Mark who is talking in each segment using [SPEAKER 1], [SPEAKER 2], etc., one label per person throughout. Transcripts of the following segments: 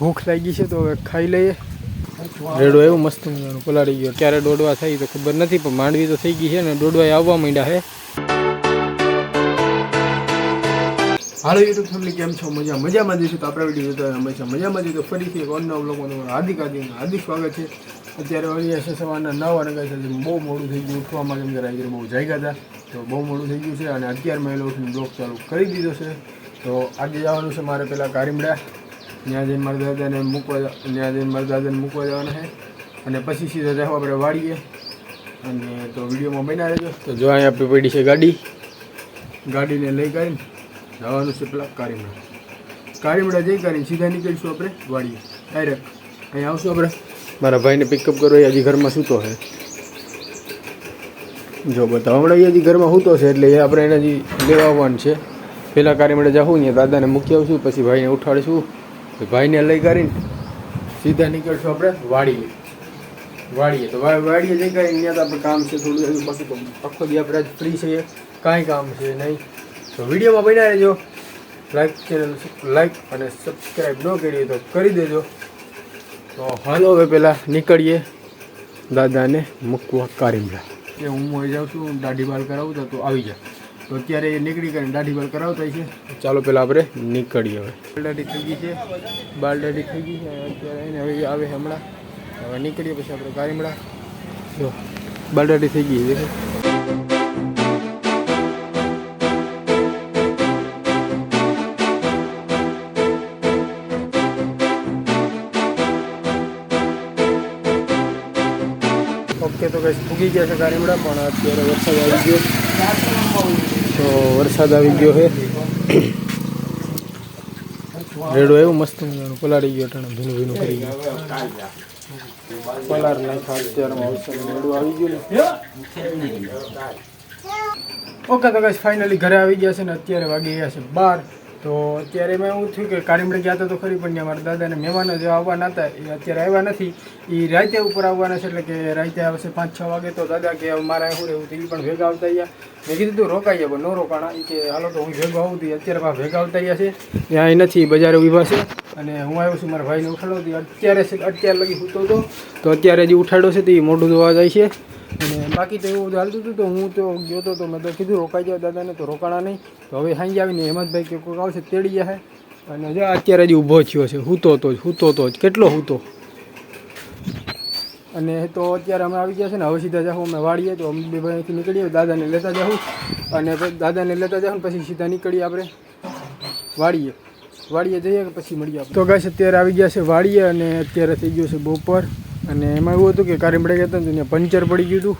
[SPEAKER 1] ભૂખ લાગી છે તો હવે ખાઈ લઈએ. રેડો એવું મસ્ત મજાનું, પલાળી ગયો. ક્યારે દોડવા થઈ તો ખબર નથી, પણ માંડવી તો થઈ ગઈ છે ને દોડવા આવવા માંડ્યા છે. હાલો યુટ્યુબ ફેમિલી કેમ છો? મજા મજામાં જઈશું તો આપણા વીડિયો જોતા હંમેશા મજામાં. જઈએ તો ફરીથી એક અન્ય બ્લોગમાં તમારું હાર્દિક હાર્દિક હાર્દિક સ્વાગત છે. અત્યારે વળી હશે સવારના નવ વાગ્યા છે હજી બહુ મોડું થઈ ગયું. ઉઠવામાં કેમ કે રાત્રે બહુ જાગ્યા હતા, તો બહુ મોડું થઈ ગયું છે. અને અત્યારે એ ઉઠીને બ્લોગ ચાલુ કરી દીધો છે. તો આજે જવાનું છે મારે પેલા કારીમડા. ત્યાં જઈને મારા દાદાને મૂકવા ત્યાં જઈને મારા દાદાને મૂકવા જવાના છે. અને પછી સીધા જાવ આપણે વાળીએ. અને તો વિડીયોમાં બન્યા રહેજો. તો જો અહીંયા આપણી પડી છે ગાડી. ગાડીને લઈ કરીને જવાનું છે પેલા કારીમડા. કારીમડા જઈ કરીને સીધા નીકળીશું આપણે વાડીએ ડાયરેક્ટ અહીંયા આવશું આપણે. મારા ભાઈને પિકઅપ કરો એ હજી ઘરમાં સૂતો છે. જો બતાવો હમણાં હજી ઘરમાં સૂતો છે એટલે એ આપણે એને હજી લેવા આવવાનું છે. પહેલાં કારીમડા જાઉં ને દાદાને મૂકી આવશું પછી ભાઈને ઉઠાડીશું. ભાઈને લઈ કરીને સીધા નીકળશું આપણે વાડીએ. વાડીએ. તો વાડીએ લઈ કરીને ત્યાં તો આપણે કામ છે થોડું એવું બાકી તો આખો દી આપણે ફ્રી છીએ. કાંઈ કામ છે નહીં. તો વિડીયોમાં બન્યા રહેજો. લાઈક ચેનલ લાઈક અને સબસ્ક્રાઈબ ન કરી તો કરી દેજો. તો હાલો હવે પહેલાં નીકળીએ દાદાને મૂકવા કારીમડા એ હું અહીં જાઉં છું દાઢી બાલ કરાવું તો આવી જા. તો અત્યારે એ નીકળી કરીને દાઢી બાલ કરાવતા છે. ચાલો પેલા આપણે નીકળીએ હવે. દાઢી થઈ ગઈ છે. બાલ દાઢી થઈ ગઈ છે. અત્યારે એને હવે આવે હમણાં. હવે નીકળીએ પછી આપણે કારીમડા જો બાલ દાઢી થઈ ગઈ છે. ઓકે તો કઈ ફૂગી ગયા છે કારીમડા પણ અત્યારે વરસાદ આવી ગયો. તો વરસાદ આવી ગયો છે. રેડો એવું મસ્ત મજાનું ગયો ટાણે ભીનું ભીનું કરી ગયું. પલાર નાખ્યા અત્યારમાં રેડું આવી ગયો ઓકે, તો કઈ ફાઇનલી ઘરે આવી ગયા છે ને અત્યારે વાગી ગયા છે બાર. તો અત્યારે મેં એવું થયું કે કારીમડે ગયા હતા તો ખરી, પણ મારા દાદાને મહેમાનો જે આવવાના હતા, એ અત્યારે આવ્યા નથી. એ રાતે ઉપર આવવાના છે, એટલે કે રાતે આવશે પાંચ છ વાગે તો દાદા કે મારા શું રહેવું એ પણ ભેગા આવતા ગયા મેં કીધું તું રોકાઈ જાય પણ ન રોકાણા. એ કે હાલો તો હું ભેગો આવું હતી અત્યારે પાછા ભેગા આવતા ગયા છે. ત્યાં એ નથી બજારે ઊભા છે. અને હું આવ્યો છું, મારા ભાઈને ઉઠાડો હતી અત્યારે અત્યારે લગી સૂતો હતો. તો અત્યારે જે ઉઠાડ્યો છે, તે મોઢું ધોવા જાય છે. અને બાકી તો એવું ચાલતું હતું તો હું તો ગયો તો તો મેં તો કીધું રોકાઈ જાવ દાદાને, તો રોકાણા નહીં. તો હવે સાંજે આવીને હેમંતભાઈ કે કોઈક આવશે તેડી જાય અને જો અત્યારે જ ઊભો થયો છે હૂતો તો જ હૂતો તો જ. કેટલો હૂતો અને તો અત્યારે અમે આવી ગયા છે ને, હવે સીધા જાઉં અમે વાળીએ તો અમે બે ભાઈથી નીકળીએ દાદાને લેતા જાઉં અને દાદાને લેતા જાઉં પછી સીધા નીકળીએ આપણે વાળીએ વાળીએ જઈએ પછી મળીએ તો ગાઈસ, અત્યારે આવી ગયા છે વાળીએ અને અત્યારે થઈ ગયું છે બપોર. અને એમાં એવું હતું કે કારીમડા ગયા હતા ને ત્યાં પંચર પડી ગયું હતું.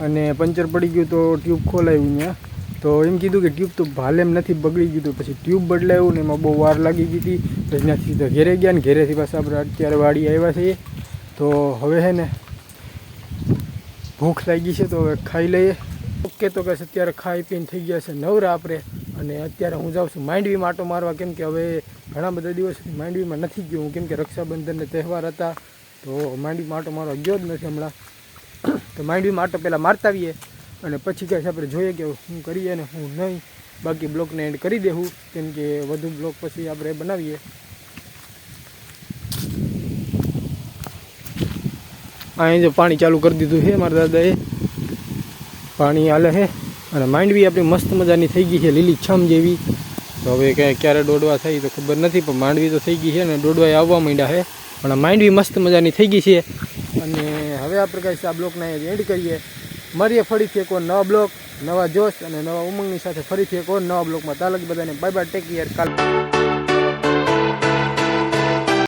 [SPEAKER 1] અને પંચર પડી ગયું તો ટ્યુબ ખોલાવ્યું ત્યાં. તો એમ કીધું કે ટ્યુબ તો ભાલે એમ નથી, બગડી ગયું હતું. પછી ટ્યુબ બદલાયું ને એમાં બહુ વાર લાગી ગઈ હતી. પછી ત્યાંથી સીધા ઘેરે ગયા ને ઘેરેથી પાછા આપણે અત્યારે વાડી આવ્યા છીએ. તો હવે છે ને ભૂખ લાગી છે તો હવે ખાઈ લઈએ. ઓકે તો કશે અત્યારે ખાઈ પીને થઈ ગયા છે નવરા આપણે. અને અત્યારે હું જાઉં છું માંડવી માટો મારવા. કેમ કે હવે ઘણા બધા દિવસથી માંડવીમાં નથી ગયો હું. કેમ કે રક્ષાબંધનને તહેવાર હતા. તો માંડવી માટો મારો ગયો જ નથી હમણાં. તો માંડવી માટો પહેલાં મારતા આવીએ અને પછી કહે આપણે જોઈએ કે હું કરીએ ને હું નહીં. બાકી બ્લોકને એન્ડ કરી દેવું કેમ કે વધુ બ્લોક પછી આપણે બનાવીએ. અહીં જો પાણી ચાલુ કરી દીધું છે મારા દાદાએ. પાણી હાલે છે અને માંડવી આપણી મસ્ત મજાની થઈ ગઈ છે, લીલી છમ જેવી. તો હવે ક્યાંય ક્યારે દોડવા થઈ તો ખબર નથી, પણ માંડવી તો થઈ ગઈ છે ને દોડવા આવવા માંડ્યા છે. પણ આ માંડવી મસ્ત મજાની થઈ ગઈ છે. અને હવે આપણે કાંઈ આ બ્લોકને અહીંયા એન્ડ કરીએ. મળીએ ફરીથી એક નવા બ્લોક, નવા જોશ અને નવા ઉમંગની સાથે ફરીથી એક નવા બ્લોકમાં. તાલક બધાને બાય બાય ટેક કેર કાલ.